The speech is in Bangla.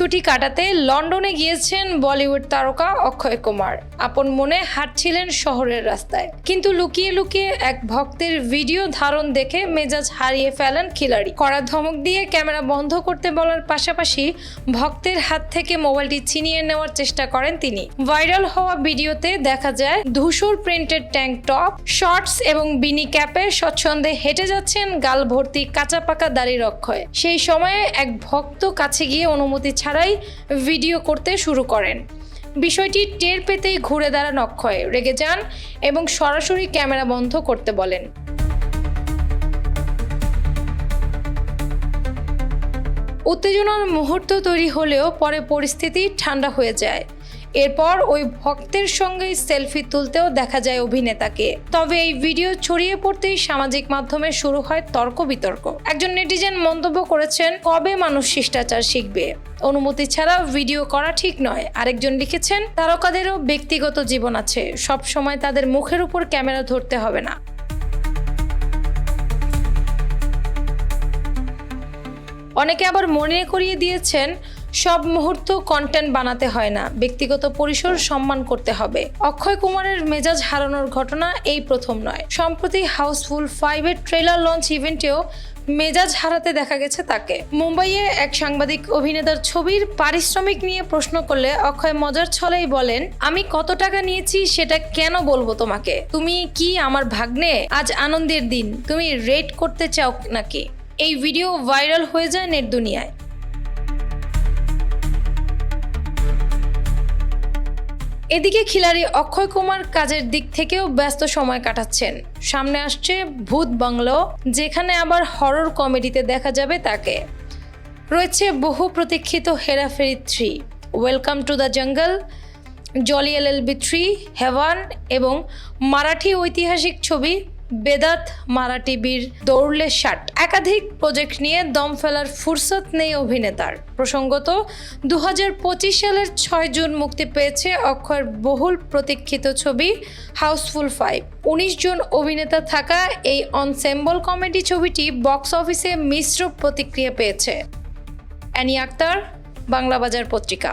ছুটি কাটাতে লন্ডনে গিয়েছেন বলিউড তারকা অক্ষয় কুমার। আপন মনে হাঁটছিলেন শহরের রাস্তায়। কিন্তু লুকিয়ে লুকিয়ে এক ভক্তের ভিডিও ধারণ দেখে মেজাজ হারিয়ে ফেলেন খিলাড়ি। কড়া ধমক দিয়ে ক্যামেরা বন্ধ করতে বলার পাশাপাশি ভক্তের হাত থেকে মোবাইলটি ছিনিয়ে নেওয়ার চেষ্টা করেন তিনি। ভাইরাল হওয়া ভিডিওতে দেখা যায়, ধূসর প্রিন্টেড ট্যাঙ্ক টপ, শর্টস এবং বিনি ক্যাপে স্বচ্ছন্দে হেঁটে যাচ্ছেন গাল ভর্তি কাঁচা পাকা দাড়ির অক্ষয়। সেই সময়ে এক ভক্ত কাছে গিয়ে অনুমতি ছাড়াই ভিডিও করতে শুরু করেন। বিষয়টি টের পেতেই ঘুরে দাঁড়ান অক্ষয়, রেগে যান এবং সরাসরি ক্যামেরা বন্ধ করতে বলেন। উত্তেজনার মুহূর্ত তৈরি হলেও পরে পরিস্থিতি ঠান্ডা হয়ে যায়। এরপর ওই ভক্তের সঙ্গে সেলফি তুলতেও দেখা যায় অভিনেতাকে। তবে এই ভিডিও ছড়িয়ে পড়তেই সামাজিক মাধ্যমে শুরু হয় তর্ক বিতর্ক। একজন নেটিজেন মন্তব্য করেছেন, কবে মানুষ শিষ্টাচার শিখবে? অনুমতি ছাড়া ভিডিও করা ঠিক নয়। আরেকজন লিখেছেন, তারকাদেরও ব্যক্তিগত জীবন আছে। সব সময় তাদের মুখের উপর ক্যামেরা ধরতে হবে না। অনেকে আবার মনে করিয়ে দিয়েছেন সব মুহূর্ত কন্টেন্ট বানাতে হয় না। ব্যক্তিগত পরিসর সম্মান করতে হবে। অক্ষয় কুমারের মেজাজ হারানোর ঘটনা এই প্রথম নয়। সম্প্রতি হাউসফুল ফাইভের ট্রেলার লঞ্চ ইভেন্টেও মেজাজ হারাতে দেখা গেছে তাকে। মুম্বাইয়ে এক সাংবাদিক অভিনেতার ছবির পারিশ্রমিক নিয়ে প্রশ্ন করলে অক্ষয় মজার ছলেই বলেন, আমি কত টাকা নিয়েছি সেটা কেন বলব তোমাকে? তুমি কি আমার ভাগ্নে? আজ আনন্দের দিন। তুমি রেট করতে চাও নাকি? এই ভিডিও ভাইরাল হয়ে যায় নেট দুনিয়ায়। এদিকে খিলাড়ি অক্ষয় কুমার কাজের দিক থেকেও ব্যস্ত সময় কাটাচ্ছেন। সামনে আসছে ভূত বাংলো, যেখানে আবার হরর কমেডিতে দেখা যাবে তাকে। রয়েছে বহু প্রতীক্ষিত Hera Pheri three welcome to the jungle jolly L L B three heaven এবং মারাঠি ঐতিহাসিক ছবি বেদাত মারাঠি বীর দৌড়লে শাট একাধিক প্রজেক্ট নিয়ে দম ফেলার ফুরসত নেই অভিনেতার। প্রসঙ্গত দু হাজার পঁচিশ সালের ছয় জুন মুক্তি পেয়েছে অক্ষয়ের বহুল প্রতীক্ষিত ছবি হাউসফুল ফাইভ। উনিশ জন অভিনেতা থাকা এই অনসেম্বল কমেডি ছবিটি বক্স অফিসে মিশ্র প্রতিক্রিয়া পেয়েছে। অ্যানি আক্তার বাংলা বাজার পত্রিকা।